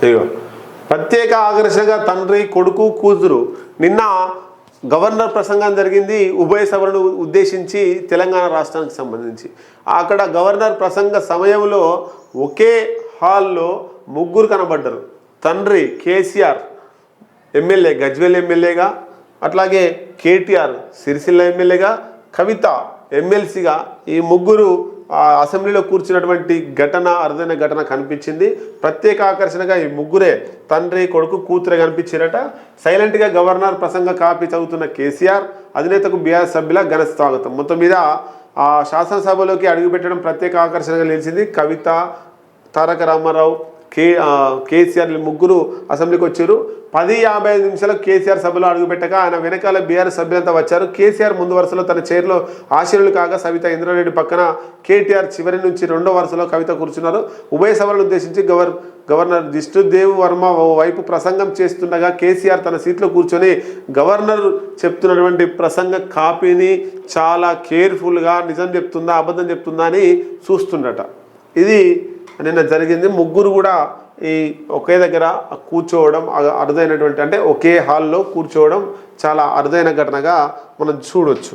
ఇదిగో ప్రత్యేక ఆకర్షణగా తండ్రి కొడుకు కూతురు నిన్న గవర్నర్ ప్రసంగం జరిగింది. ఉభయ సభలను ఉద్దేశించి తెలంగాణ రాష్ట్రానికి సంబంధించి. అక్కడ గవర్నర్ ప్రసంగ సమయంలో ఒకే హాల్లో ముగ్గురు కనబడ్డారు. తండ్రి కేసీఆర్ ఎమ్మెల్యే గజ్వెల్ ఎమ్మెల్యేగా అట్లాగే కేటీఆర్ సిరిసిల్ల ఎమ్మెల్యేగా కవిత ఎమ్మెల్సీగా ఈ ముగ్గురు అసెంబ్లీలో కూర్చున్నటువంటి ఘటన అరుదైన ఘటన కనిపించింది. ప్రత్యేక ఆకర్షణగా ఈ ముగ్గురే తండ్రి కొడుకు కూతురే కనిపించారట. సైలెంట్గా గవర్నర్ ప్రసంగ కాపీ చదువుతున్న కేసీఆర్ అధినేతకు బీఆర్ సభ్యుల ఘన స్వాగతం. మొత్తం మీద ఆ శాసనసభలోకి అడుగుపెట్టడం ప్రత్యేక ఆకర్షణగా నిలిచింది కవిత తారక రామారావు కే కేసీఆర్ ముగ్గురు అసెంబ్లీకి వచ్చారు. పది యాభై ఐదు నిమిషాలకు కేసీఆర్ సభలో అడుగుపెట్టక ఆయన వెనకాల బీఆర్ సభ్యులంతా వచ్చారు. కేసీఆర్ ముందు వరుసలో తన చైర్లో ఆశీనులు కాగా సవిత ఇంద్రారెడ్డి పక్కన కేటీఆర్ చివరి నుంచి రెండో వరుసలో కవిత కూర్చున్నారు. ఉభయ సభలను ఉద్దేశించి గవర్ గవర్నర్ జిష్ణుదేవ్ వర్మ ఓ వైపు ప్రసంగం చేస్తుండగా కేసీఆర్ తన సీట్లో కూర్చొని గవర్నర్ చెప్తున్నటువంటి ప్రసంగ కాపీని చాలా కేర్ఫుల్గా నిజం చెప్తుందా అబద్ధం చెప్తుందా అని చూస్తుండట. ఇది నిన్న జరిగింది. ముగ్గురు కూడా ఈ ఒకే దగ్గర కూర్చోవడం అరుదైనటువంటి అంటే ఒకే హాల్లో కూర్చోవడం చాలా అరుదైన ఘటనగా మనం చూడొచ్చు.